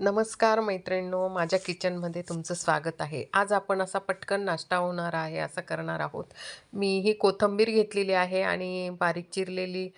नमस्कार मैत्रिणींनो माझ्या किचनमध्ये तुमचं स्वागत आहे. आज आपण असा पटकन नाश्ता होणार आहे असं करणार आहोत. मी ही कोथिंबीर घेतलेली आहे आणि बारीक चिरलेली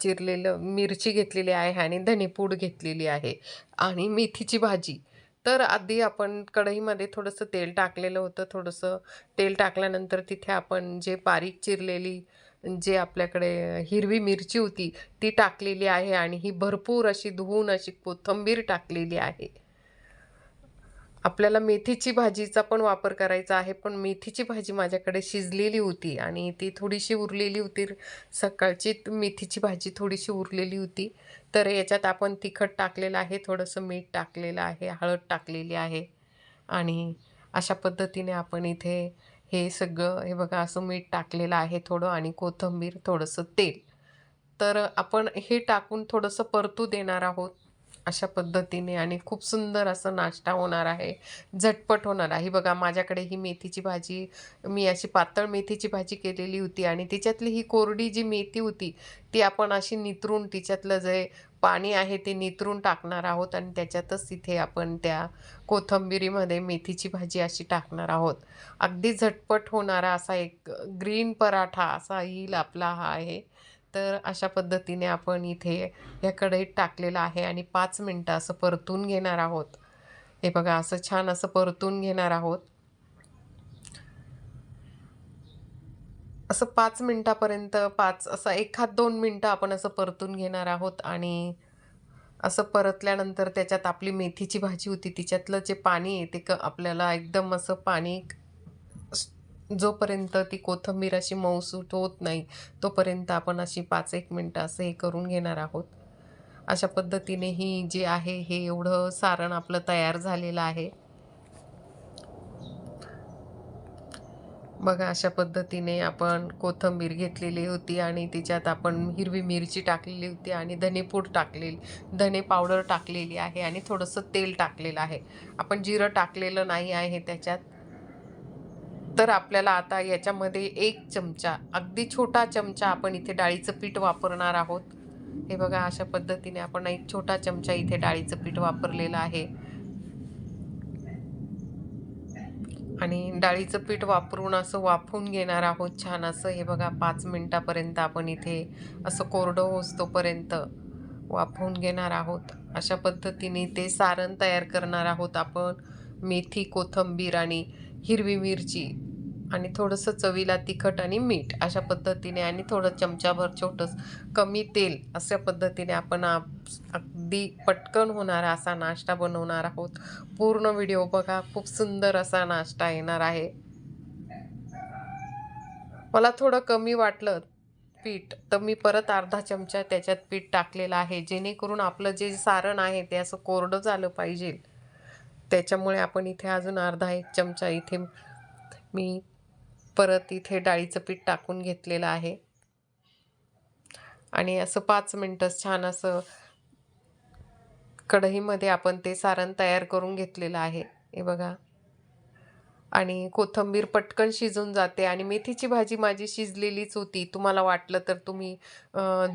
चिरलेलं मिरची घेतलेली आहे आणि धनेपूड घेतलेली आहे आणि मेथीची भाजी. तर आधी आपण कढईमध्ये थोडंसं तेल टाकलेलं होतं. थोडंसं तेल टाकल्यानंतर तिथे आपण जे बारीक चिरलेली जे आपल्याकडे हिरवी मिरची होती ती टाकलेली आहे आणि ही भरपूर अशी धुवून अशी कोथिंबीर टाकलेली आहे. आपल्याला मेथीची भाजीचा पण वापर करायचा आहे पण मेथीची भाजी माझ्याकडे शिजलेली होती आणि ती थोडीशी उरलेली होती. सकाळची मेथीची भाजी थोडीशी उरलेली होती. तर याच्यात आपण तिखट टाकलेलं आहे थोडंसं मीठ टाकलेलं आहे हळद टाकलेली आहे आणि अशा पद्धतीने आपण इथे हे सगळं हे बघा असं मीठ टाकलेलं आहे थोडं आणि कोथिंबीर थोडंसं तेल. तर आपण हे टाकून थोडंसं परतू देणार आहोत अशा पद्धतीने आणि खूप सुंदर असं नाश्ता होणार आहे. झटपट होणार आहे. बघा माझ्याकडे ही मेथीची भाजी मी अशी पातळ मेथीची भाजी केलेली होती आणि तिच्यातली ही कोरडी जी मेथी होती ती आपण अशी नितरून तिच्यातलं जे पाणी आहे ते नितरून टाकणार आहोत आणि त्याच्यातच तिथे आपण त्या कोथिंबिरीमध्ये मेथीची भाजी अशी टाकणार आहोत. अगदी झटपट होणारा असा एक ग्रीन पराठा असा येईल आपला हा आहे. तर अशा पद्धतीने आपण इथे या कढईत टाकलेलं आहे आणि पाच मिनटं असं परतून घेणार आहोत. हे बघा असं छान असं परतून घेणार आहोत. असं पाच मिनटापर्यंत पाच असं एखाद दोन मिनटं आपण असं परतून घेणार आहोत आणि असं परतल्यानंतर त्याच्यात आपली मेथीची भाजी होती तिच्यातलं जे पाणी आहे ते क आपल्याला एकदम असं पाणी जोपर्यंत ती कोथिंबीर अशी मऊसूट होत नाही तोपर्यंत आपण अशी पाच एक मिनटं असं हे करून घेणार आहोत. अशा पद्धतीने ही जे आहे हे एवढं सारण आपलं तयार झालेलं आहे. बघा अशा पद्धतीने आपण कोथिंबीर घेतलेली होती आणि तिच्यात आपण हिरवी मिरची टाकलेली होती आणि धनेपूड टाकलेली धने पावडर टाकलेली आहे आणि थोडंसं तेल टाकलेलं आहे. आपण जिरं टाकलेलं नाही आहे त्याच्यात. तर आपल्याला आता याच्यामध्ये एक चमचा अगदी छोटा चमचा आपण इथे डाळीचं पीठ वापरणार आहोत. हे बघा अशा पद्धतीने आपण एक छोटा चमचा इथे डाळीचं पीठ वापरलेलं आहे. आणि डाळीचं पीठ वापरून असं वाफवून घेणार आहोत छान असं. हे बघा पाच मिनटापर्यंत आपण इथे असं कोरडं होचतोपर्यंत वाफवून घेणार आहोत. अशा पद्धतीने ते सारण तयार करणार आहोत आपण. मेथी कोथिंबीर आणि हिरवी मिरची. आणि थोडंसं चवीला तिखट आणि मीठ अशा पद्धतीने आणि थोडं चमचाभर छोटंसं कमी तेल अशा पद्धतीने आपण अगदी पटकन होणारा असा नाश्ता बनवणार आहोत. पूर्ण व्हिडिओ बघा खूप सुंदर असा नाश्ता येणार आहे. मला थोडं कमी वाटलं पीठ तर मी परत अर्धा चमचा त्याच्यात पीठ टाकलेलं आहे जेणेकरून आपलं जे सारण आहे ते असं कोरडं झालं पाहिजे. त्याच्यामुळे आपण इथे अजून अर्धा एक चमचा इथे मी परत इथे डाळीचं पीठ टाकून घेतलेलं आहे. आणि असं पाच मिनटं छान असं कढईमध्ये आपण ते सारण तयार करून घेतलेलं आहे. हे बघा. आणि कोथिंबीर पटकन शिजून जाते आणि मेथीची भाजी माझी शिजलेलीच होती. तुम्हाला वाटलं तर तुम्ही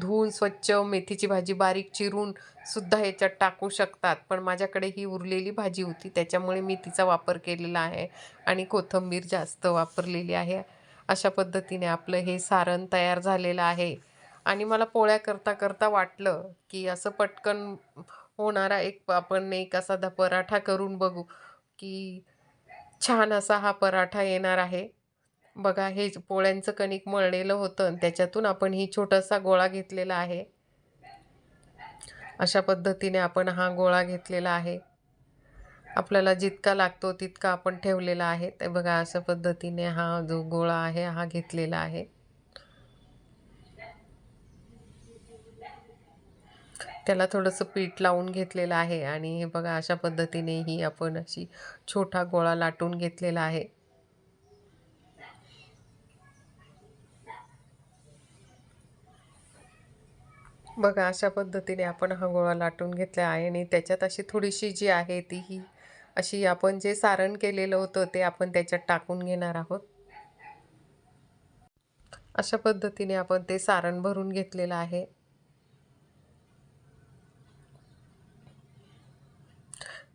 धुवून स्वच्छ मेथीची भाजी बारीक चिरून सुद्धा याच्यात टाकू शकतात. पण माझ्याकडे ही उरलेली भाजी होती त्याच्यामुळे मी तिचा वापर केलेला आहे आणि कोथिंबीर जास्त वापरलेली आहे. अशा पद्धतीने आपलं हे सारण तयार झालेलं आहे. आणि मला पोळ्या करता करता वाटलं की असं पटकन होणारा एक आपण एक असा द पराठा करून बघू की छान असा हा पराठा येणार आहे. बघा हे पोळ्यांचं कणिक मळलेलं होतं आणि त्याच्यातून आपण ही छोटासा गोळा घेतलेला आहे. अशा पद्धतीने आपण हा गोळा घेतलेला आहे. आपल्याला जितका लागतो तितका आपण ठेवलेला आहे. ते बघा अशा पद्धतीने हा जो गोळा आहे हा घेतलेला आहे. त्याला थोडंसं पीठ लावून घेतलेलं आहे आणि हे बघा अशा पद्धतीने ही आपण अशी छोटा गोळा लाटून घेतलेला आहे. बघा अशा पद्धतीने आपण हा गोळा लाटून घेतला आहे आणि त्याच्यात अशी थोडीशी जी आहे ती ही अशी आपण जे सारण केलेलं होतं ते आपण त्याच्यात टाकून घेणार आहोत. अशा पद्धतीने आपण ते सारण भरून घेतलेलं आहे.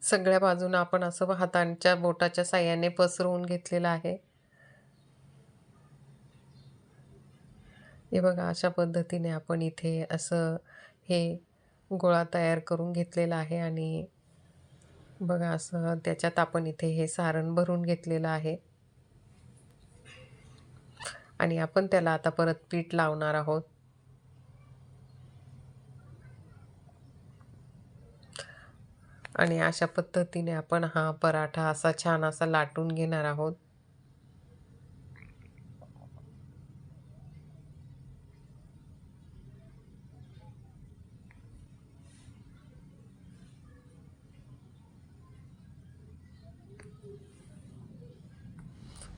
सगळ्या बाजूनं आपण असं हातांच्या बोटाच्या साह्याने पसरवून घेतलेलं आहे. हे बघा अशा पद्धतीने आपण इथे असं हे गोळा तयार करून घेतलेला आहे आणि बघा असं त्याच्यात आपण इथे हे सारण भरून घेतलेलं आहे. आणि आपण त्याला आता परत पीठ लावणार आहोत. आणि अशा पद्धतीने आपण हा पराठा असा छान असा लाटून घेणार आहोत.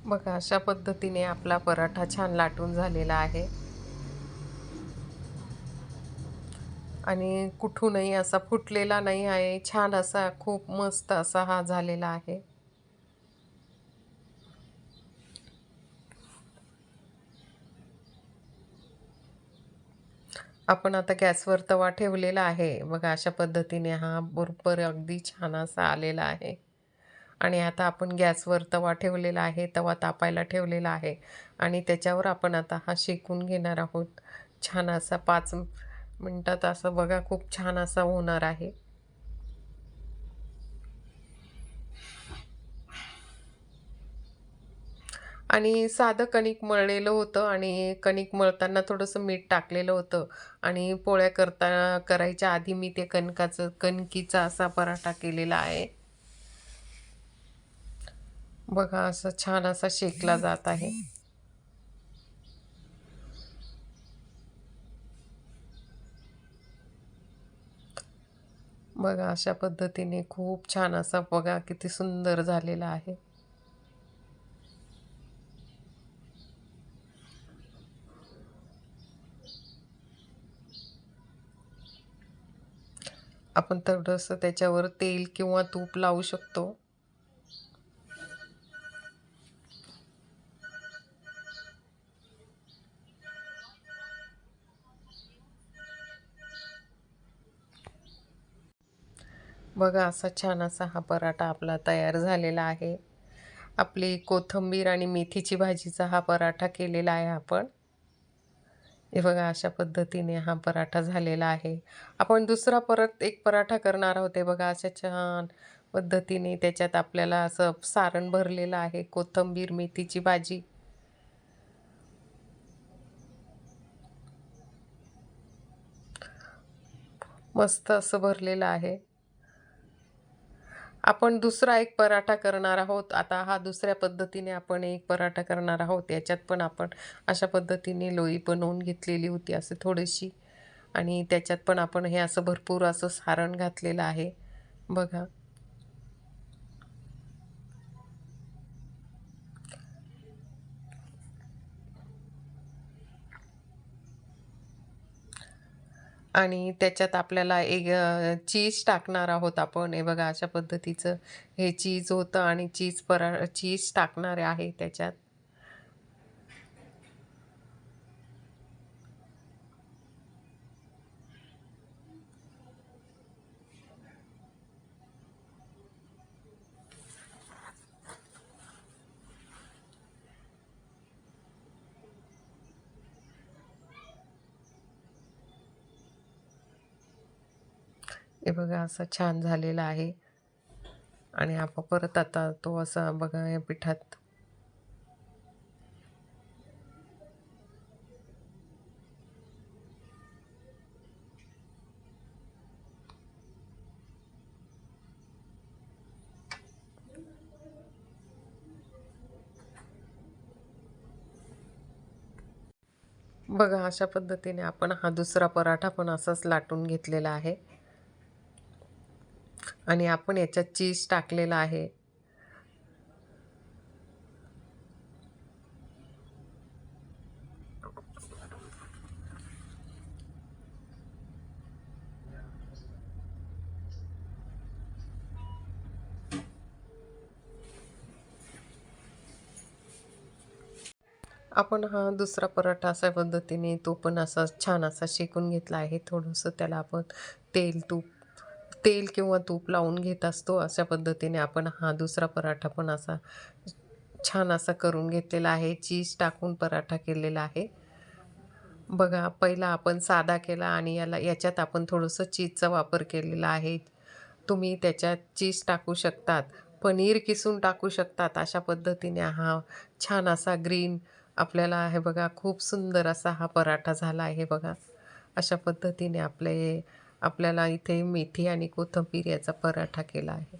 बघा अशा पद्धतीने आपला पराठा छान लाटून झालेला आहे. आणि कुठूनही असा फुटलेला नाही आहे. छान असा खूप मस्त असा हा झालेला आहे. आपण आता गॅसवर तवा ठेवलेला आहे. बघा अशा पद्धतीने हा बरोबर अगदी छान असा आलेला आहे. आणि आता आपण गॅसवर तवा ठेवलेला आहे तवा तापायला ठेवलेला आहे. आणि त्याच्यावर आपण आता हा शेकून घेणार आहोत. छान असा पाच मिनटात असं बघा खूप छान असा होणार आहे. आणि साधं कणिक मळलेलं होतं आणि कणिक मळताना थोडंसं मीठ टाकलेलं होतं. आणि पोळ्या करता करायच्या आधी मी ते कणकाचं कणकीचा असा पराठा केलेला आहे. बघा असं छान असा शेकला जात आहे. बघा अशा पद्धतीने खूप छान असा बघा किती सुंदर झालेला आहे. आपण थोडंसं त्याच्यावर तेल किंवा तूप लावू शकतो. बघा असा छान असा हा पराठा आपला तयार झालेला आहे. आपली कोथिंबीर आणि मेथीची भाजीचा हा पराठा केलेला आहे आपण. हे बघा अशा पद्धतीने हा पराठा झालेला आहे. आपण दुसरा परत एक पराठा करणार आहोत. हे बघा अशा छान पद्धतीने त्याच्यात आपल्याला असं सारण भरलेलं आहे कोथिंबीर मेथीची भाजी. मस्त असं भरलेलं आहे. आपण दुसरा एक पराठा करणार आहोत. आता हा दुसऱ्या पद्धतीने आपण एक पराठा करणार आहोत. याच्यात पण आपण अशा पद्धतीने लोई बनवून घेतलेली होती असं थोडीशी. आणि त्याच्यात पण आपण हे असं भरपूर असं सारण घातलेलं आहे. बघा. आणि त्याच्यात आपल्याला एक चीज टाकणार आहोत आपण. हे बघा अशा पद्धतीचं हे चीज होतं आणि चीज परा चीज टाकणारे आहे त्याच्यात. हे बघा असं छान झालेला आहे. आणि आपण परत आता तो असा बघा या पिठात. बघा अशा पद्धतीने आपण हा दुसरा पराठा पण असाच लाटून घेतलेला आहे. आणि आपण याच्यात चीज टाकलेला आहे. आपण हा दुसरा पराठा अशा पद्धतीने तो पण असा छान असा शेकून घेतला आहे. थोडंसं त्याला आपण तेल तूप तेल किंवा तूप लावून घेत असतो अशा पद्धतीने आपण हा दुसरा पराठा पण असा छान असा करून घेतलेला आहे. चीज टाकून पराठा केलेला आहे. बघा पहिला आपण साधा केला आणि याला याच्यात आपण थोडंसं चीजचा वापर केलेला आहे. तुम्ही त्याच्यात चीज टाकू शकतात पनीर किसून टाकू शकतात. अशा पद्धतीने हा छान असा ग्रीन आपल्याला आहे बघा खूप सुंदर असा हा पराठा झाला आहे बघा. अशा पद्धतीने आपले आपल्याला इथे मेथी आणि कोथिंबीर याचा पराठा केला आहे.